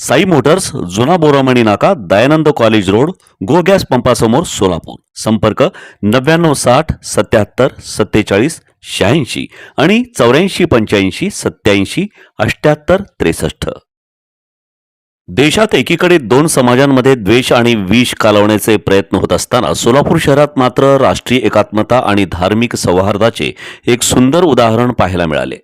Sai Motors जुना बोरामणी नाका Dayanand college road Go gas पंपासमोर Solapur. संपर्क नव्याण्णव साठ सत्याहत्तर सत्तेचाळीस शहाऐंशी आणि चौऱ्याऐंशी पंच्याऐंशी सत्याऐंशी अष्ट्याहत्तर त्रेसष्ट. देशात एकीकडे दोन समाजांमध्ये द्वेष आणि विष कालवण्याचे प्रयत्न होत असताना सोलापूर शहरात मात्र राष्ट्रीय एकात्मता आणि धार्मिक सौहार्दाचे एक सुंदर उदाहरण पाहायला मिळाले.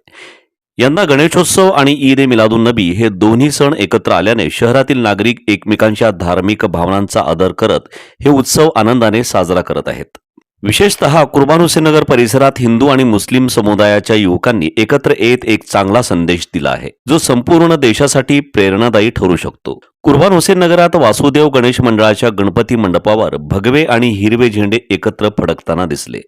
यंदा गणेशोत्सव आणि ईद ए मिलादुन्नबी हे दोन्ही सण एकत्र आल्याने शहरातील नागरिक एकमेकांच्या धार्मिक भावनांचा आदर करत हे उत्सव आनंदाने साजरा करत आहेत. विशेषतः कुर्बान हुसेनगर परिसरात हिंदू आणि मुस्लिम समुदायाच्या युवकांनी एकत्र येत एक चांगला संदेश दिला आहे जो संपूर्ण देशासाठी प्रेरणादायी ठरू शकतो. कुर्बान हुसेन नगरात वासुदेव गणेश मंडळाच्या गणपती मंडपावर भगवे आणि हिरवे झेंडे एकत्र फडकताना दिसले.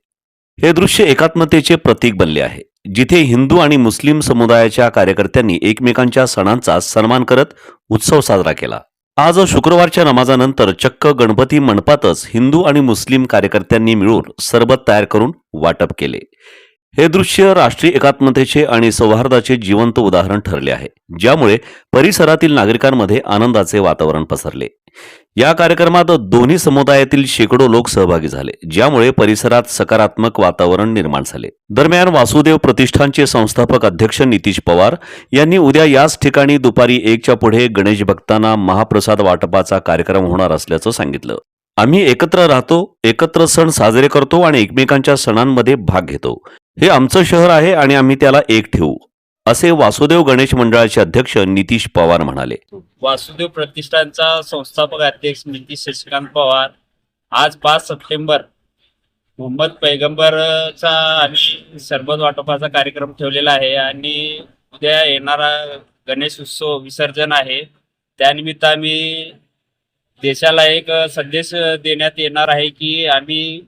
हे दृश्य एकात्मतेचे प्रतीक बनले आहे. जिथे हिंदू आणि मुस्लिम समुदायाच्या कार्यकर्त्यांनी एकमेकांच्या सणांचा सन्मान करत उत्सव साजरा केला. आज शुक्रवारच्या नमाजानंतर चक्क गणपती मंडपातच हिंदू आणि मुस्लिम कार्यकर्त्यांनी मिळून सरबत तयार करून वाटप केले. हे दृश्य राष्ट्रीय एकात्मतेचे आणि सौहार्दाचे जिवंत उदाहरण ठरले आहे ज्यामुळे परिसरातील नागरिकांमध्ये आनंदाचे वातावरण पसरले. या कार्यक्रमात दोन्ही समुदायातील शेकडो लोक सहभागी झाले ज्यामुळे परिसरात सकारात्मक वातावरण निर्माण झाले. दरम्यान वासुदेव प्रतिष्ठानचे संस्थापक अध्यक्ष नितीश पवार यांनी उद्या याच ठिकाणी दुपारी एकच्या पुढे गणेश भक्तांना महाप्रसाद वाटपाचा कार्यक्रम होणार असल्याचं सांगितलं. आम्ही एकत्र राहतो एकत्र सण साजरे करतो आणि एकमेकांच्या सणांमध्ये भाग घेतो. हे आमचं शहर आहे आणि आम्ही त्याला एक ठेवू. असे वासुदेव गणेश मंडळाचे अध्यक्ष नितीश पवार म्हणाले. वासुदेव प्रतिष्ठानचा संस्थापक अध्यक्ष नितीश शशिकांत पवार आज पाच सप्टेंबर मोहम्मद पैगंबरचा आम्ही सरबत वाटपाचा कार्यक्रम ठेवलेला आहे आणि उद्या येणारा गणेश उत्सव विसर्जन आहे. त्यानिमित्त आम्ही देशाला एक संदेश देण्यात येणार आहे की आम्ही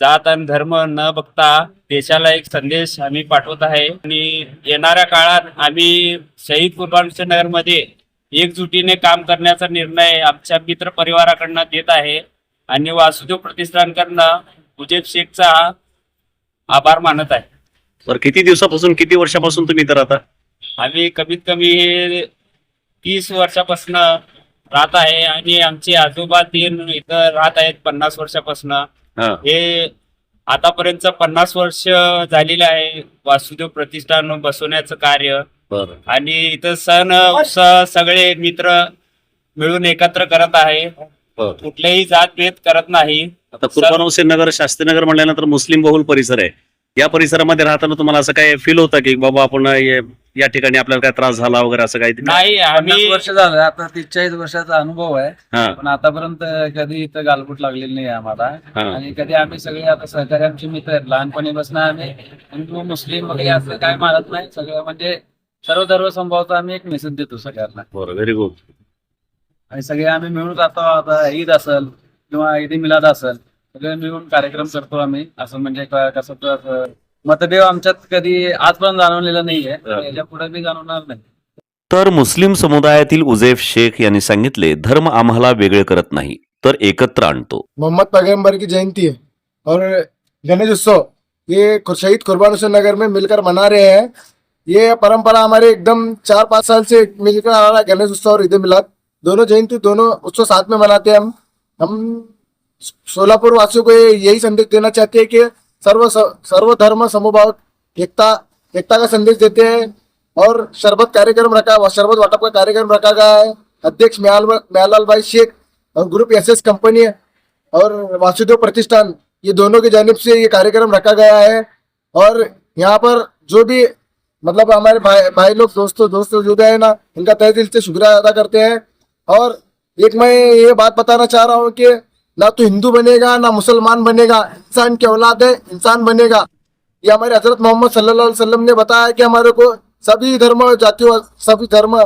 जात आणि धर्म न बघता देशाला एक संदेश आम्ही पाठवत आहे. आणि येणाऱ्या काळात आम्ही शहीद कुर्बान नगरमध्ये एकजुटीने काम करण्याचा निर्णय आमच्या मित्र परिवाराकडनं देत आहे. आणि वासुदेव प्रतिष्ठानकडनं उजेब शेखचा आभार मानत आहे. तर किती दिवसापासून किती वर्षापासून तुम्ही इथं राहता? आम्ही कमीत कमी तीस वर्षापासून राहत आहे. आणि आमचे आजोबा तीन इथं राहत आहेत पन्नास वर्षापासून. हा. आतापर्यंत पन्नास वर्ष झालेले आहे. वासुदेव प्रतिष्ठान बसवण्याचं कार्य. आणि इथं सण उत्सव सगळे मित्र मिळून एकत्र करत आहे. कुठलेही जातभेद करत नाही. आता कुर्बान हुसेन नगर शास्त्रीनगर म्हणल्यानंतर मुस्लिम बहुल परिसर आहे. या परिसरामध्ये राहताना तुम्हाला असं काय फील होतं की बाबा आपण हे- या ठिकाणी आपल्याला काय त्रास झाला वगैरे असं काही? नाही पन्नास आम्ही वर्ष झालं आता तीस चाळीस वर्षाचा अनुभव आहे. हा. पण आतापर्यंत कधी इथं गालबोट लागलेली नाही आम्हाला. हा. आणि कधी आम्ही सगळे आता सहकारी आमचे मित्र आहेत. लहानपणीपासून आम्ही हिंदू मुस्लिम वगैरे असं काय मानत नाही. सगळं म्हणजे सर्व धर्म संभावचा आम्ही एक मेसेज देतो सगळ्यांना. बरं व्हेरी गुड आणि सगळे आम्ही मिळून जातो. आता ईद असेल किंवा ईद मिलाद असेल सगळे मिळून कार्यक्रम करतो आम्ही. असं म्हणजे क- कसं तर मतभेद आमच्यात कधी आजपर्यंत जाणवलेला नाहीये. हा. याच्यापुढे बी जाणवणार नाही. तर मुस्लिम समुदायातील उजेफ शेख यांनी सांगितले धर्म आम्हाला वेगळे करत नाही तर एकत्र आणतो. मोहम्मद पैगंबर की जयंती है और गणेश उत्सव ये खु- शहीद कुर्बान हुसैन नगर में मिलकर मना रहे हैं. ये परंपरा हमारे एकदम चार पाँच साल से मिलकर आ रहा है गणेश उत्सव और ईद मिलाद. दोनों जयंती दोनों उत्सव साथ में मनाते हैं हम. हम सोलापुर वासियों को यही संदेश देना चाहते हैं कि सर्व सर्व धर्म समूभाव एकता एकता का संदेश देते हैं और शरबत कार्यक्रम रखा शरबत वाटप का कार्यक्रम रखा गया है अध्यक्ष म्याल म्यालाल भाई शेख और ग्रुप एस एस कंपनी और वासुदेव प्रतिष्ठान ये दोनों की जानब से ये कार्यक्रम रखा गया है और यहाँ पर जो भी मतलब हमारे भाई भाई लोग दोस्तों दोस्तों जो भी है ना इनका तय दिल से शुक्रिया अदा करते हैं और एक मैं ये बात बताना चाह रहा हूँ कि ना तो हिंदू बनेगा, ना मुसलमान बनेगा, इंसान की औलाद है, इंसान बनेगा। ये हमारे हज़रत मोहम्मद वसल्लम ने बताया कि हमारे को सभी धर्म जातियों, सभी धर्म,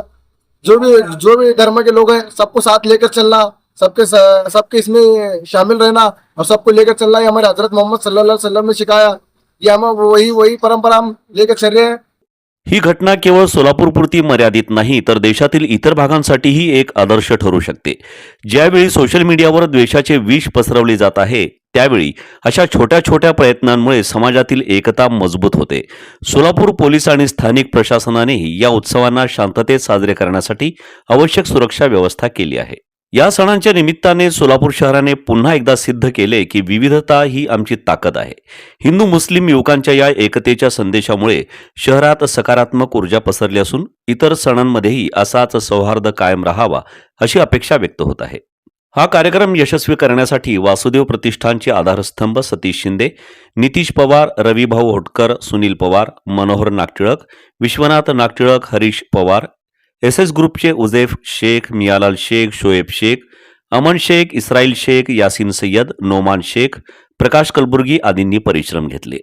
जो भी जो भी धर्म के लोग हैं, सबको साथ लेकर चलना, सबके सबके इसमें शामिल रहना और सबको लेकर चलना, ये हमारे हज़रत मोहम्मद वसल्लम ने सिखाया। ये हम वही वही परंपरा हम लेकर चल रहे हैं। ही घटना केवळ सोलापूरपुरती मर्यादित नाही तर देशातील इतर भागांसाठीही एक आदर्श ठरू शकते. ज्यावेळी सोशल मीडियावर द्वेषाचे विष पसरवले जात आहे त्यावेळी अशा छोट्या छोट्या प्रयत्नांमुळे समाजातील एकता मजबूत होते. सोलापूर पोलीस आणि स्थानिक प्रशासनानेही या उत्सवांना शांततेत साजरे करण्यासाठी आवश्यक सुरक्षा व्यवस्था केली आहे. या सणांच्या निमित्ताने सोलापूर शहराने पुन्हा एकदा सिद्ध केले की विविधता ही आमची ताकद आहे. हिंदू मुस्लिम युवकांच्या या एकतेच्या संदेशामुळे शहरात सकारात्मक ऊर्जा पसरली असून इतर सणांमध्येही असाच सौहार्द कायम राहावा अशी अपेक्षा व्यक्त होत आहे. हा कार्यक्रम यशस्वी करण्यासाठी वासुदेव प्रतिष्ठानचे आधारस्तंभ सतीश शिंदे नितीश पवार रविभाऊ होटकर सुनील पवार मनोहर नागटिळक विश्वनाथ नागटिळक हरीश पवार एस एस ग्रुपचे उजेफ शेख मियालाल शेख शोएब शेख अमन शेख इस्राईल शेख यासिन सय्यद नोमान शेख प्रकाश कलबुर्गी आदींनी परिश्रम घेतले.